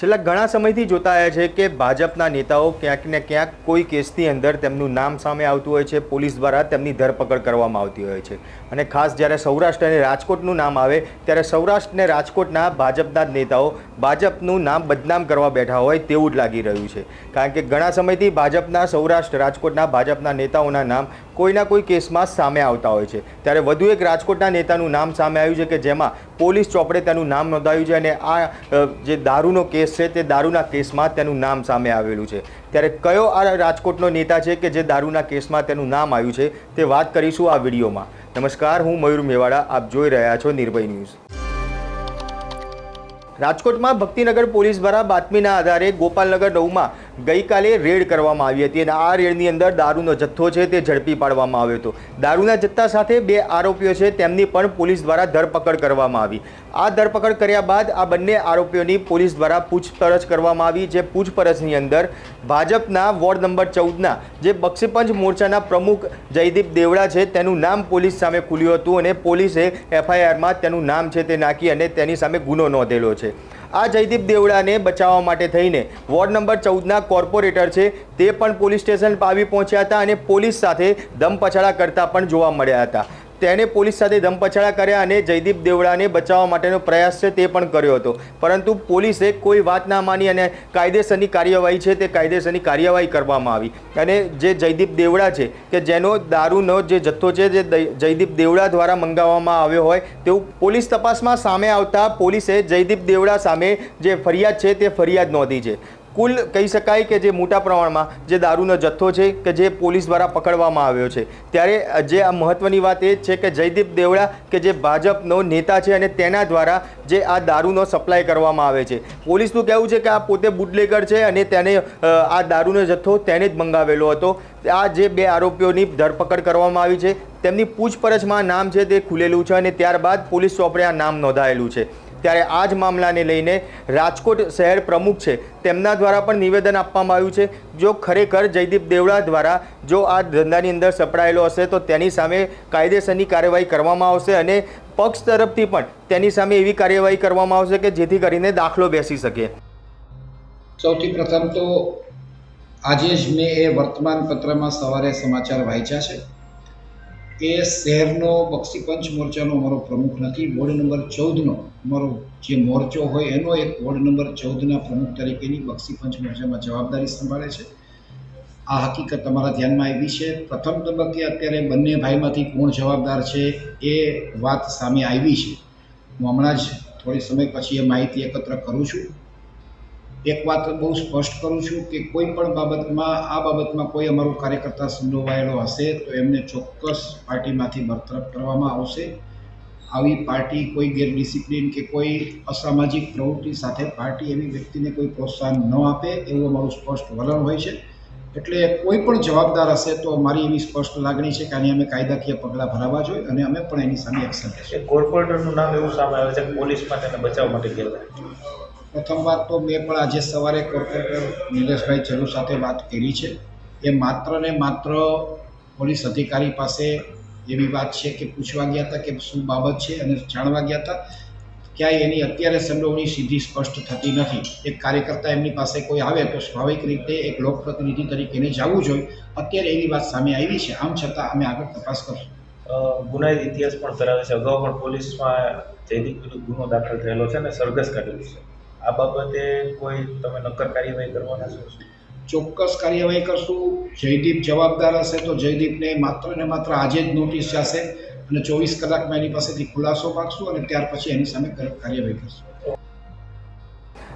છેલ્લા ઘણા સમયથી જોતા આવ્યા છે કે ભાજપના નેતાઓ ક્યાંક ને ક્યાંક કોઈ કેસની અંદર તેમનું નામ સામે આવતું હોય છે. પોલીસ દ્વારા તેમની ધરપકડ કરવામાં આવતી હોય છે. અને ખાસ જ્યારે સૌરાષ્ટ્ર અને રાજકોટનું નામ આવે, ત્યારે સૌરાષ્ટ્ર અને રાજકોટના ભાજપના નેતાઓ ભાજપનું નામ બદનામ કરવા બેઠા હોય તેવું જ લાગી રહ્યું છે. કારણ કે ઘણા સમયથી ભાજપના સૌરાષ્ટ્ર, રાજકોટના ભાજપના નેતાઓના નામ કોઈના કોઈ કેસમાં સામે આવતા હોય છે. ત્યારે વધુ એક રાજકોટના નેતાનું નામ સામે આવ્યું છે કે જેમાં પોલીસ ચોપડે તેનું નામ નોંધાયું છે અને આ જે દારૂનો કેસ છે તે દારૂના કેસમાં તેનું નામ સામે આવેલું છે. ત્યારે કયો આ રાજકોટનો નેતા છે કે જે દારૂના કેસમાં તેનું નામ આવ્યું છે તે વાત કરીશું આ વિડીયોમાં. નમસ્કાર, હું મયુર મેવાડા, આપ જોઈ રહ્યા છો નિર્ભય ન્યૂઝ. રાજકોટમાં ભક્તિનગર પોલીસ દ્વારા બાતમીના આધારે ગોપાલનગર નવમાં ગઈકાલે રેડ કરવામાં આવી હતી અને આ રેડની અંદર દારૂનો જથ્થો છે તે ઝડપી પાડવામાં આવ્યો હતો. દારૂના જથ્થા સાથે બે આરોપીઓ છે, તેમની પણ પોલીસ દ્વારા ધરપકડ કરવામાં આવી. આ ધરપકડ કર્યા બાદ આ બંને આરોપીઓની પોલીસ દ્વારા પૂછપરછ કરવામાં આવી, જે પૂછપરછની અંદર ભાજપના વોર્ડ નંબર ચૌદના જે બક્ષીપંચ મોરચાના પ્રમુખ જયદીપ દેવડા છે, તેનું નામ પોલીસ સામે ખુલ્યું હતું અને પોલીસે એફઆઈઆરમાં તેનું નામ છે તે નાખી અને તેની સામે ગુનો નોંધેલો છે. આ જયદીપ દેવડાને બચાવવા માટે થઈને વોર્ડ નંબર ચૌદના કોર્પોરેટર છે તે પણ પોલીસ સ્ટેશન આવી પહોંચ્યા હતા અને પોલીસ સાથે દમપછાડા કરતા પણ જોવા મળ્યા હતા. તેને પોલીસ સાથે ધમપછાડા કર્યા અને જયદીપ દેવડાને બચાવવા માટેનો પ્રયાસ છે તે પણ કર્યો હતો. પરંતુ પોલીસે કોઈ વાત ના માની અને કાયદેસરની કાર્યવાહી છે તે કાયદેસરની કાર્યવાહી કરવામાં આવી. અને જે જયદીપ દેવડા છે, કે જેનો દારૂનો જે જથ્થો છે જે જયદીપ દેવડા દ્વારા મંગાવવામાં આવ્યો હોય તેવું પોલીસ તપાસમાં સામે આવતા પોલીસે જયદીપ દેવડા સામે જે ફરિયાદ છે તે ફરિયાદ નોંધી છે. કુલ કહી શકાય કે જે મોટા પ્રમાણમાં જે દારૂનો જથ્થો છે કે જે પોલીસ દ્વારા પકડવામાં આવ્યો છે. ત્યારે જે આ મહત્ત્વની વાત એ છે કે જયદીપ દેવડા કે જે ભાજપનો નેતા છે અને તેના દ્વારા જે આ દારૂનો સપ્લાય કરવામાં આવે છે. પોલીસનું કહેવું છે કે આ પોતે બુટલેગર છે અને તેને આ દારૂનો જથ્થો તેને જ મંગાવેલો હતો. આ જે બે આરોપીઓની ધરપકડ કરવામાં આવી છે. તેમની પૂછપરછમાં નામ છે તે ખુલેલું છે અને ત્યારબાદ પોલીસ ચોપડે આ નામ નોંધાયેલું છે. ત્યારે આ જ મામલાને લઈને રાજકોટ શહેર પ્રમુખ છે. તેમના દ્વારા પણ નિવેદન આપવામાં આવ્યું છે. જો ખરેખર જયદીપ દેવડા દ્વારા જો આ ધંધાની અંદર સપડાયેલો હશે, તો તેની સામે કાયદેસરની કાર્યવાહી કરવામાં આવશે અને પક્ષ તરફથી પણ તેની સામે એવી કાર્યવાહી કરવામાં આવશે કે જેથી કરીને દાખલો બેસી શકે. સૌથી પ્રથમ તો આજે જ મેં એ વર્તમાન પત્રમાં સવારે સમાચાર વાંચ્યા છે. કે શહેરનો બક્ષીપંચ મોરચાનો અમારો પ્રમુખ નથી, વોર્ડ નંબર ચૌદનો અમારો જે મોરચો હોય એનો એક વોર્ડ નંબર ચૌદના પ્રમુખ તરીકેની બક્ષીપંચ મોરચામાં જવાબદારી સંભાળે છે. આ હકીકત તમારા ધ્યાનમાં આવી છે. પ્રથમ તબક્કે અત્યારે બંને ભાઈમાંથી કોણ જવાબદાર છે એ વાત સામે આવી છે. હું હમણાં જ થોડી સમય પછી એ માહિતી એકત્ર કરું છું. એક વાત બહુ સ્પષ્ટ કરું છું કે કોઈ પણ બાબતમાં, આ બાબતમાં કોઈ અમારો કાર્યકર્તા સંડોવાયેલો હશે તો એમને ચોક્કસ પાર્ટીમાંથી બરતરફ કરવામાં આવશે. આવી પાર્ટી કોઈ ગેરડિસિપ્લિન કે કોઈ અસામાજિક પ્રવૃત્તિ સાથે પાર્ટી એવી વ્યક્તિને કોઈ પ્રોત્સાહન ન આપે એવું અમારું સ્પષ્ટ વલણ હોય છે. એટલે કોઈ પણ જવાબદાર હશે તો મારી એવી સ્પષ્ટ લાગણી છે કે આની અમે કાયદાકીય પગલાં ભરાવા જોઈએ અને અમે પણ એની સામે એક્શન લઈશું એ કોર્પોરેટરનું નામ એવું સામે આવે છે પોલીસમાં તેને બચાવ માટે ગયા હતા પ્રથમ વાત તો મેં પણ આજે સવારે કોર્પોરેટર નિલેશભાઈ ચરુ સાથે વાત કરી છે. એ માત્ર ને માત્ર પોલીસ અધિકારી પાસે એવી વાત છે કે પૂછવા ગયા હતા કે શું બાબત છે અને જાણવા ગયા હતા. ક્યાંય એની અત્યારે સંડોવણી સીધી સ્પષ્ટ થતી નથી. એક કાર્યકર્તા એમની પાસે કોઈ આવે તો સ્વાભાવિક રીતે એક લોકપ્રતિનિધિ તરીકે એને જવું જોઈએ. અત્યારે એવી વાત સામે આવી છે. આમ છતાં અમે આગળ તપાસ કરશું. ગુનાહિત ઇતિહાસ પણ ધરાવે છે. અગાઉ પણ પોલીસમાં જયદીપ વિરુદ્ધ ગુનો દાખલ થયેલો છે અને સરઘસ કાઢેલું છે. આ બાબતે કોઈ તમે નક્કર કાર્યવાહી કરવાના છો? ચોક્કસ કાર્યવાહી કરશું. જયદીપ જવાબદાર હશે તો જયદીપને માત્ર ને માત્ર આજે જ નોટિસ જશે અને ચોવીસ કલાકમાં એની પાસેથી ખુલાસો માગશું અને ત્યાર પછી એની સામે કાર્યવાહી કરશું.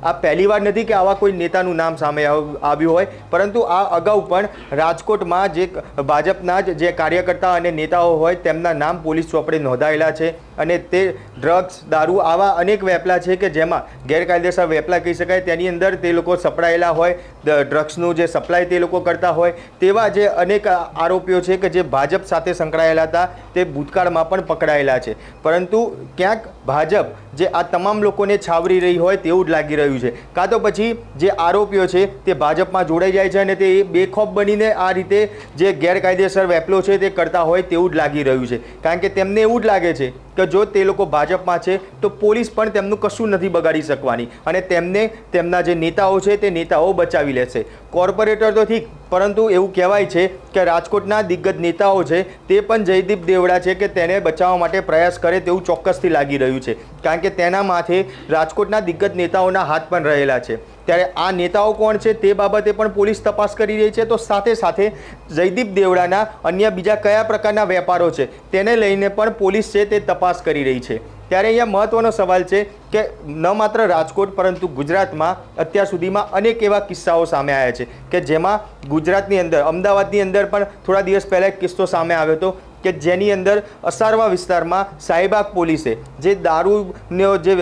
આ પહેલી વાર નથી કે આવા કોઈ નેતાનું નામ સામે આવ- આવ્યું હોય. પરંતુ આ અગાઉ પણ રાજકોટમાં જે ભાજપના જ જે કાર્યકર્તા અને નેતાઓ હોય તેમના નામ પોલીસ ચોપડે નોંધાયેલા છે અને તે ડ્રગ્સ, દારૂ આવા અનેક વેપલા છે કે જેમાં ગેરકાયદેસર વેપલા કહી શકાય. તેની અંદર તે લોકો સપડાયેલા હોય ડ્રગ્સનું જે સપ્લાય તે લોકો કરતા હોય. તેવા જે અનેક આરોપીઓ છે કે જે ભાજપ સાથે સંકળાયેલા હતા, તે ભૂતકાળમાં પણ પકડાયેલા છે. પરંતુ ક્યાંક ભાજપ જે આ તમામ લોકોને છાવરી રહી હોય તેવું જ લાગી રહ્યું છે. કાં તો પછી જે આરોપીઓ છે તે ભાજપમાં જોડાઈ જાય છે અને તે બેખોફ બનીને આ રીતે જે ગેરકાયદેસર વેપલો છે તે કરતા હોય તેવું જ લાગી રહ્યું છે. કારણ કે તેમને એવું જ લાગે છે કે જો તે લોકો ભાજપમાં છે, તો પોલીસ પણ તેમનું કશું નથી બગાડી શકવાની. અને તેમને, તેમના જે નેતાઓ છે, તે નેતાઓ બચાવી લેશે. કોર્પોરેટર તો ઠીક, પરંતુ એવું કહેવાય છે કે રાજકોટના દિગ્ગજ નેતાઓ છે, તે પણ જયદીપ દેવડા છે કે તેને બચાવવા માટે પ્રયાસ કરે તેવું ચોક્કસથી લાગી રહ્યું છે. કારણ કે તેના માથે રાજકોટના દિગ્ગજ નેતાઓના હાથ પણ રહેલા છે. ત્યારે આ નેતાઓ કોણ છે તે બાબતે પણ પોલીસ તપાસ કરી રહી છે. તો સાથે સાથે જયદીપ દેવડાના અન્ય બીજા કયા પ્રકારના વેપારો છે, તેને લઈને પણ પોલીસ છે તે તપાસ કરી રહી છે. ત્યારે અહીંયા મહત્વનો સવાલ છે કે ન માત્ર રાજકોટ પરંતુ ગુજરાતમાં અત્યાર સુધીમાં અનેક એવા કિસ્સાઓ સામે આવ્યા છે કે જેમાં ગુજરાતની અંદર, અમદાવાદની અંદર પણ થોડા દિવસ પહેલાં એક કિસ્સો સામે આવ્યો હતો કે જેની અંદર અસારવા વિસ્તારમાં સાહેબાગ પોલીસે જે દારૂનો જે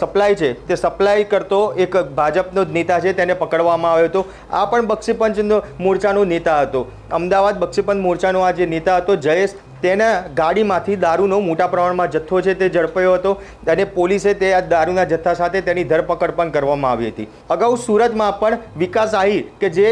સપ્લાય છે તે સપ્લાય કરતો એક ભાજપનો જ નેતા છે તેને પકડવામાં આવ્યો હતો. આ પણ બક્ષીપંચનો મોરચાનો નેતા હતો. અમદાવાદ બક્ષીપંચ મોરચાનો આ જે નેતા હતો, જયેશ તેના ગાડીમાંથી દારૂનો મોટા પ્રમાણમાં જથ્થો છે તે ઝડપાયો હતો અને પોલીસે તે આ દારૂના જથ્થા સાથે તેની ધરપકડ પણ કરવામાં આવી હતી. અગાઉ સુરતમાં પણ વિકાસ આહિર કે જે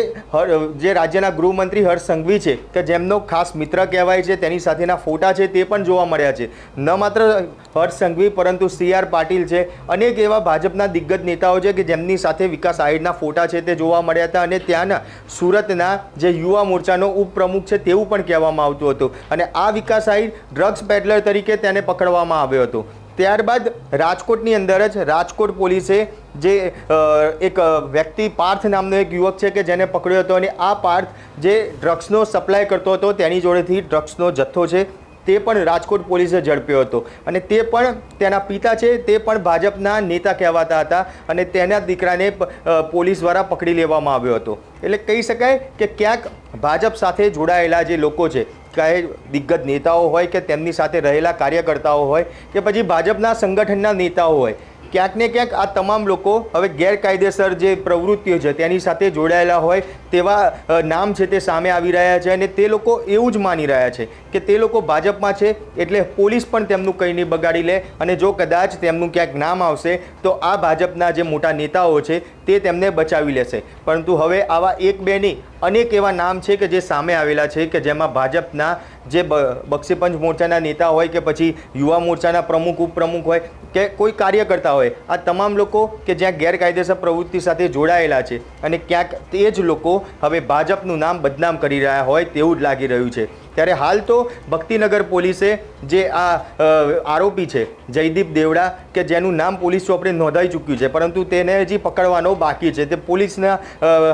જે રાજ્યના ગૃહમંત્રી હર્ષ સંઘવી છે કે જેમનો ખાસ મિત્ર કહેવાય છે, તેની સાથેના ફોટા છે તે પણ જોવા મળ્યા છે. ન માત્ર હર્ષ સંઘવી પરંતુ સી આર પાટીલ છે, અનેક એવા ભાજપના દિગ્ગજ નેતાઓ છે કે જેમની સાથે વિકાસ આહિરના ફોટા છે તે જોવા મળ્યા હતા અને ત્યાંના સુરતના જે યુવા મોરચાનો ઉપપ્રમુખ છે તેવું પણ કહેવામાં આવતું હતું. અને આ વિકાસ આહિર ડ્રગ્સ પેડલર તરીકે તેને પકડવામાં આવ્યો હતો. ત્યારબાદ રાજકોટની અંદર જ રાજકોટ પોલીસે જે એક વ્યક્તિ પાર્થ નામનો એક યુવક છે કે જેને પકડ્યો હતો અને આ પાર્થ જે ડ્રગ્સનો સપ્લાય કરતો હતો તેની જોડેથી ડ્રગ્સનો જથ્થો છે તે પણ રાજકોટ પોલીસે ઝડપ્યો હતો. અને તે પણ તેના પિતા છે, તે પણ ભાજપના નેતા કહેવાતા હતા અને તેના દીકરાને પોલીસ દ્વારા પકડી લેવામાં આવ્યો હતો. એટલે કહી શકાય કે ક્યાંક ભાજપ સાથે જોડાયેલા જે લોકો છે ચાહે દિગ્ગજ નેતાઓ હોય કે તેમની સાથે રહેલા કાર્યકર્તાઓ હોય કે પછી ભાજપના સંગઠનના નેતાઓ હોય, ક્યાંક ને ક્યાંક આ તમામ લોકો હવે ગેરકાયદેસર જે પ્રવૃત્તિઓ છે તેની સાથે જોડાયેલા હોય તેવા નામ છે તે સામે આવી રહ્યા છે અને તે લોકો એવું જ માની રહ્યા છે કે તે લોકો ભાજપમાં છે એટલે પોલીસ પણ તેમનું કંઈ નહીં બગાડી લે અને જો કદાચ તેમનું ક્યાંક નામ આવશે તો આ ભાજપના જે મોટા નેતાઓ છે તે તેમને બચાવી લેશે. પરંતુ હવે આવા એક બે નહીં, અનેક એવા નામ છે કે જે સામે આવેલા છે કે જેમાં ભાજપના જે બક્ષીપંચ મોરચાના નેતા હોય કે પછી યુવા મોરચાના પ્રમુખ, ઉપપ્રમુખ હોય કે કોઈ કાર્યકર્તા હોય, આ તમામ લોકો કે જ્યાં ગેરકાયદેસર પ્રવૃત્તિ સાથે જોડાયેલા છે અને ક્યાંક તે જ લોકો હવે ભાજપનું નામ બદનામ કરી રહ્યા હોય તેવું જ લાગી રહ્યું છે. ત્યારે હાલ તો ભક્તિનગર પોલીસે જે આ આરોપી છે, જયદીપ દેવડા, કે જેનું નામ પોલીસ ચોપડે નોંધાઈ ચૂક્યું છે, પરંતુ તેને હજી પકડવાનો બાકી છે. તે પોલીસના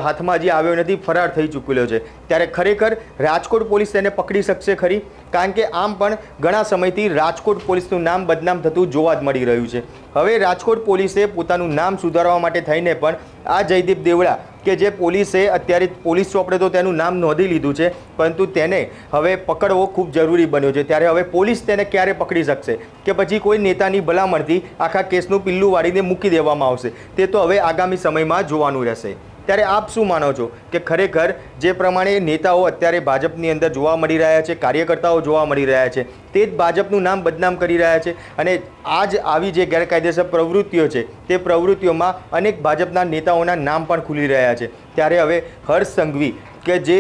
હાથમાં હજી આવ્યો નથી, ફરાર થઈ ચૂકેલો છે. ત્યારે ખરેખર રાજકોટ પોલીસ તેને પકડી શકશે ખરી? કારણ કે આમ પણ ઘણા સમયથી રાજકોટ પોલીસનું નામ બદનામ થતું જોવા જ મળી રહ્યું છે. હવે રાજકોટ પોલીસે પોતાનું નામ સુધારવા માટે થઈને પણ આ જયદીપ દેવડા કે જે પોલીસે અત્યારે પોલીસ ચોપડે તો તેનું નામ નોંધી લીધું છે, પરંતુ તેને હવે પકડવો ખૂબ જરૂરી બન્યો છે. ત્યારે હવે પોલીસ તેને ક્યારે પકડી શકશે? કે પછી કોઈ નેતાની ભલામણથી આખા કેસનું પિલ્લું વાળીને મૂકી દેવામાં આવશે? તે તો હવે આગામી સમયમાં જોવાનું રહેશે. ત્યારે આપ શું માનો છો કે ખરેખર જે પ્રમાણે નેતાઓ અત્યારે ભાજપની અંદર જોવા મળી રહ્યા છે, કાર્યકર્તાઓ જોવા મળી રહ્યા છે, તે જ ભાજપનું નામ બદનામ કરી રહ્યા છે અને આ જ આવી જે ગેરકાયદેસર પ્રવૃત્તિઓ છે, તે પ્રવૃત્તિઓમાં અનેક ભાજપના નેતાઓના નામ પણ ખુલી રહ્યા છે. ત્યારે હવે હર્ષ સંઘવી કે જે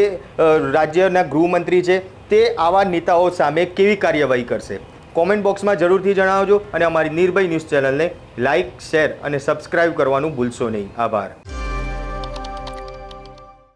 રાજ્યના ગૃહમંત્રી છે, તે આવા નેતાઓ સામે કેવી કાર્યવાહી કરશે? કોમેન્ટ બોક્સમાં જરૂરથી જણાવજો અને અમારી નિર્ભય ન્યૂઝ ચેનલને લાઇક શેર અને સબસ્ક્રાઇબ કરવાનું ભૂલશો નહીં. આભાર.